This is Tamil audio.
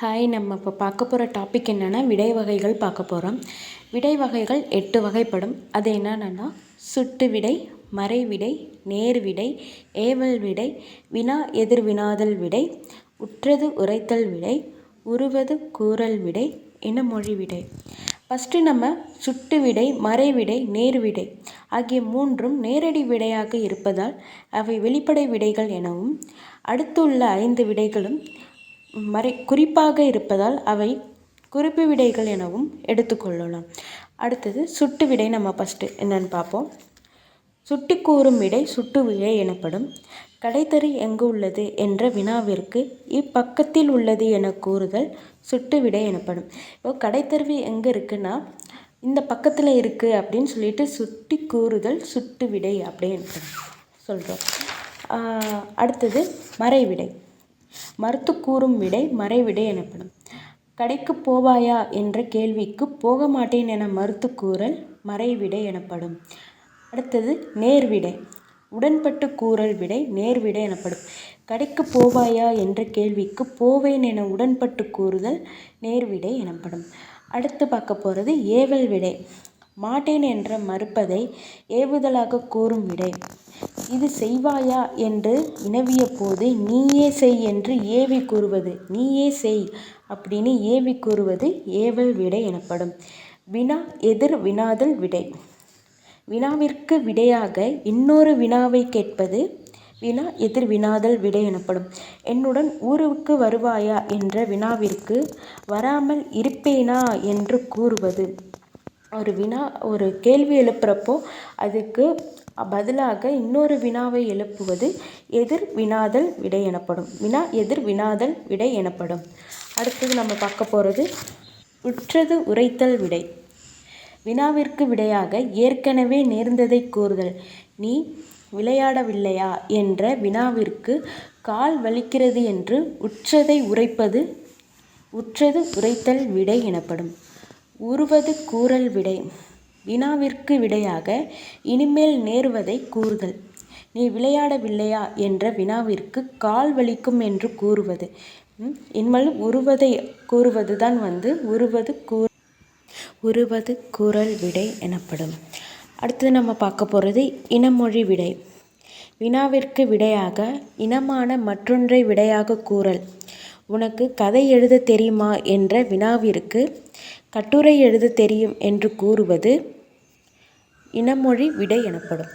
ஹாய் நம்ம இப்போ பார்க்க போகிற டாபிக் என்னென்னா விடை வகைகள் பார்க்க போகிறோம் விடை வகைகள் எட்டு வகைப்படும். அது என்னென்னா சுட்டு விடை மறை விடை நேர் விடை ஏவல் விடை வினா எதிர் வினாதல் விடை உற்றது உரைத்தல் விடை உருவது கூறல் விடை இனமொழி விடை. ஃபஸ்ட்டு நம்ம சுட்டு விடை மறை விடை நேர் விடை ஆகிய மூன்றும் நேரடி விடையாக இருப்பதால் அவை வெளிப்படை விடைகள் எனவும் அடுத்துள்ள ஐந்து விடைகளும் மறை குறிப்பாக இருப்பதால் அவை குறிப்பு விடைகள் எனவும் எடுத்துக்கொள்ளலாம் அடுத்தது சுட்டு விடை நம்ம ஃபஸ்ட்டு என்னென்னு பார்ப்போம். சுட்டு கூறும் விடை சுட்டு விடை எனப்படும். கடைத்தறி எங்கு உள்ளது என்ற வினாவிற்கு இப்பக்கத்தில் உள்ளது என கூறுதல் சுட்டு விடை எனப்படும். இப்போ கடைத்தருவி எங்கே இருக்குன்னா இந்த பக்கத்தில் இருக்குது அப்படின்னு சொல்லிட்டு சுட்டி கூறுதல் சுட்டு விடை அப்படின்னு சொல்கிறோம் அடுத்தது மறைவிடை மறுத்து கூறும் விடை மறைவிடை எனப்படும். கடைக்கு போவாயா என்ற கேள்விக்கு போக மாட்டேன் என மறுத்து கூறல் மறைவிடை எனப்படும். அடுத்தது நேர்விடை. உடன்பட்டு கூறல் விடை நேர்விடை எனப்படும். கடைக்கு போவாயா என்ற கேள்விக்கு போவேன் என உடன்பட்டு கூறுதல் நேர்விடை எனப்படும். அடுத்து பார்க்க போகிறது ஏவல் விடை. மாட்டேன் என்ற மறுப்பதை ஏவுதலாக கூறும் விடை. இது செய்வாயா என்று வினவிய போது நீயே செய் என்று ஏவி கூறுவது. நீயே செய் அப்படின்னு ஏவி கூறுவது ஏவல் விடை எனப்படும். வினா எதிர் வினாதல் விடை. வினாவிற்கு விடையாக இன்னொரு வினாவை கேட்பது வினா எதிர் வினாதல் விடை எனப்படும். என்னுடன் ஊருக்கு வருவாயா என்ற வினாவிற்கு வராமல் இருப்பேனா என்று கூறுவது. ஒரு வினா ஒரு கேள்வி எழுப்புகிறப்போ அதுக்கு பதிலாக இன்னொரு வினாவை எழுப்புவது எதிர் வினாதல் விடை எனப்படும். வினா எதிர் வினாதல் விடை எனப்படும். அடுத்தது நம்ம பார்க்க போகிறது உற்றது உரைத்தல் விடை. வினாவிற்கு விடையாக ஏற்கனவே நேர்ந்ததை கூறுதல். நீ விளையாடவில்லையா என்ற வினாவிற்கு கால் வலிக்கிறது என்று உற்றதை உரைப்பது உற்றது உரைத்தல் விடை எனப்படும். உருவது கூறல் விடை. வினாவிற்கு விடையாக இனிமேல் நேர்வதை கூறுதல். நீ விளையாடவில்லையா என்ற வினாவிற்கு கால் வலிக்கும் என்று கூறுவது. இனிமேல் உருவதை கூறுவது தான் வந்து உருவது கூ உருவது கூறல் விடை எனப்படும். அடுத்தது நம்ம பார்க்க போகிறது இனமொழி விடை. வினாவிற்கு விடையாக இனமான மற்றொன்றை விடையாக கூறல். உனக்கு கதை எழுத தெரியுமா என்ற வினாவிற்கு கட்டுரை எழுத தெரியும் என்று கூறுவது இனமொழி விடை எனப்படும்.